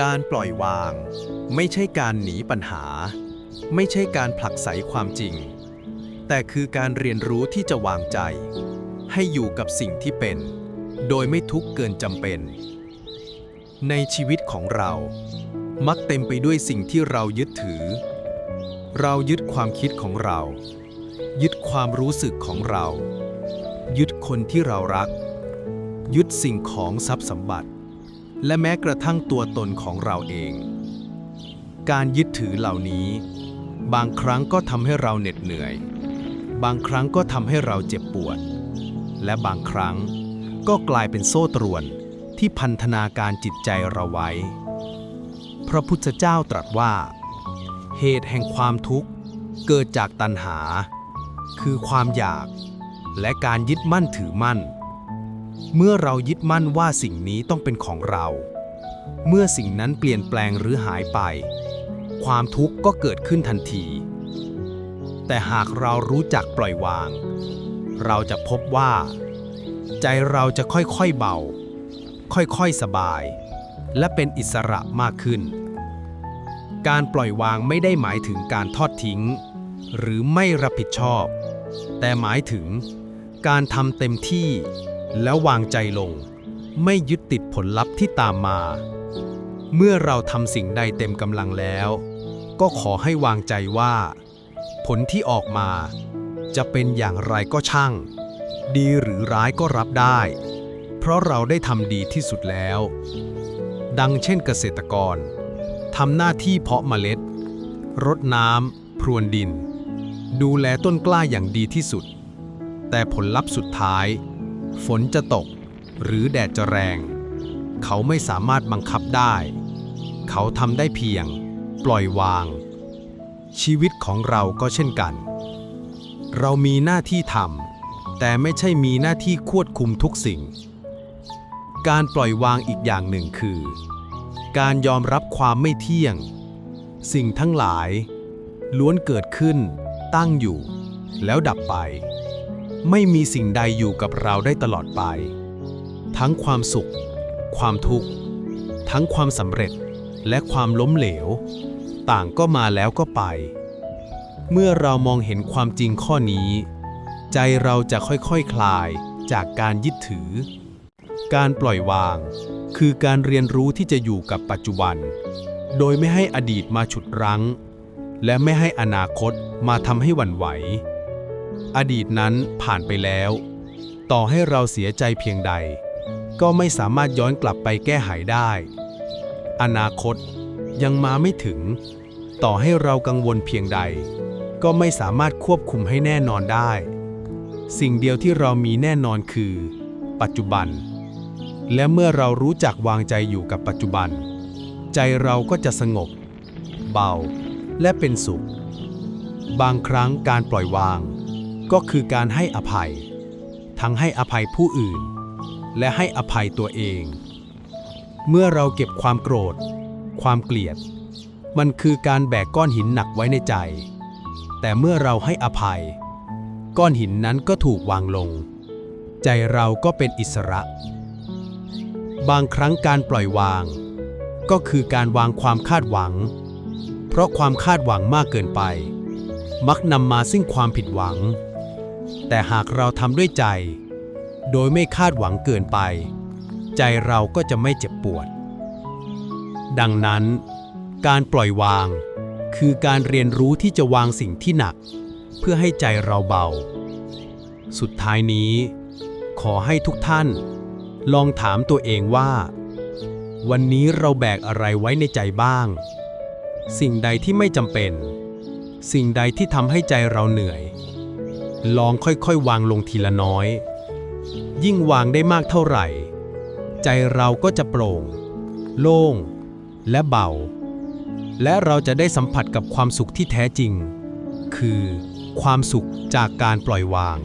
การปล่อยวาง ไม่ใช่การหนีปัญหา ไม่ใช่การผลักไสความจริง แต่คือการเรียนรู้ที่จะวางใจ ให้อยู่กับสิ่งที่เป็น โดยไม่ทุกข์เกินจำเป็น ในชีวิตของเรา มักเต็มไปด้วยสิ่งที่เรายึดถือ เรายึดความคิดของเรา ยึดความรู้สึกของเรา ยึดคนที่เรารัก ยึดสิ่งของทรัพย์สมบัติ และแม้กระทั่งตัวตนของเราเอง การยึดถือเหล่านี้ บางครั้งก็ทำให้เราเหน็ดเหนื่อย บางครั้งก็ทำให้เราเจ็บปวด และบางครั้งก็กลายเป็นโซ่ตรวนที่พันธนาการจิตใจเราไว้ พระพุทธเจ้าตรัสว่า เหตุแห่งความทุกข์เกิดจากตัณหา คือความอยาก และการยึดมั่นถือมั่น เมื่อเรายึดมั่นว่าสิ่งนี้ต้องเป็นของเรา เมื่อสิ่งนั้นเปลี่ยนแปลงหรือหายไป ความทุกข์ก็เกิดขึ้นทันที แต่หากเรารู้จักปล่อยวาง เราจะพบว่า ใจเราจะค่อยๆเบา ค่อยๆสบาย และเป็นอิสระมากขึ้น การปล่อยวางไม่ได้หมายถึงการทอดทิ้ง หรือไม่รับผิดชอบ แต่หมายถึงการทำเต็มที่ แล้ววางใจลง ไม่ยึดติดผลลัพธ์ที่ตามมา เมื่อเราทำสิ่งใดเต็มกำลังแล้ว ก็ขอให้วางใจว่า ผลที่ออกมา จะเป็นอย่างไรก็ช่าง ดีหรือร้ายก็รับได้ เพราะเราได้ทำดีที่สุดแล้ว ดังเช่นเกษตรกรทำหน้าที่เพาะเมล็ด รดน้ำพรวนดิน ดูแลต้นกล้าอย่างดีที่สุด แต่ผลลัพธ์สุดท้าย ฝนจะตก หรือแดดจะแรง เขาไม่สามารถบังคับได้ เขาทำได้เพียง ปล่อยวาง ชีวิตของเราก็เช่นกัน เรามีหน้าที่ทำแต่ไม่ใช่มีหน้าที่ควบคุมทุกสิ่ง การปล่อยวางอีกอย่างหนึ่งคือ การยอมรับความไม่เที่ยง สิ่งทั้งหลาย ล้วนเกิดขึ้น ตั้งอยู่ แล้วดับไป ไม่มีสิ่งใดอยู่กับเราได้ตลอดไป ทั้งความสุข ความทุกข์ ทั้งความสำเร็จและความล้มเหลว ต่างก็มาแล้วก็ไป เมื่อเรามองเห็นความจริงข้อนี้ ใจเราจะค่อยๆคคลายจากการยึดถือ การปล่อยวาง คือการเรียนรู้ที่จะอยู่กับปัจจุบัน โดยไม่ให้อดีตมาฉุดรั้ง และไม่ให้อนาคตมาทำให้หวั่นไหว อดีตนั้นผ่านไปแล้ว ต่อให้เราเสียใจเพียงใด ก็ไม่สามารถย้อนกลับไปแก้ไขได้ อนาคตยังมาไม่ถึง ต่อให้เรากังวลเพียงใด ก็ไม่สามารถควบคุมให้แน่นอนได้ สิ่งเดียวที่เรามีแน่นอนคือ ปัจจุบัน และเมื่อเรารู้จักวางใจอยู่กับปัจจุบัน ใจเราก็จะสงบ เบา และเป็นสุข บางครั้งการปล่อยวาง ก็คือการให้อภัย ทั้งให้อภัยผู้อื่น และให้อภัยตัวเอง เมื่อเราเก็บความโกรธ ความเกลียด มันคือการแบกก้อนหินหนักไว้ในใจ แต่เมื่อเราให้อภัย ก้อนหินนั้นก็ถูกวางลง ใจเราก็เป็นอิสระ บางครั้งการปล่อยวาง ก็คือการวางความคาดหวัง เพราะความคาดหวังมากเกินไปมักนำมาซึ่งความผิดหวัง แต่หากเราทำด้วยใจ โดยไม่คาดหวังเกินไป ใจเราก็จะไม่เจ็บปวด ดังนั้น การปล่อยวาง คือการเรียนรู้ที่จะวางสิ่งที่หนัก เพื่อให้ใจเราเบา สุดท้ายนี้ ขอให้ทุกท่าน ลองถามตัวเองว่า วันนี้เราแบกอะไรไว้ในใจบ้าง สิ่งใดที่ไม่จำเป็น สิ่งใดที่ทำให้ใจเราเหนื่อย ลองค่อยๆ วางลงทีละน้อย ยิ่งวางได้มากเท่าไหร่ ใจเราก็จะโปร่ง โล่ง และเบา และเราจะได้สัมผัสกับความสุขที่แท้จริง คือความสุขจากการปล่อยวาง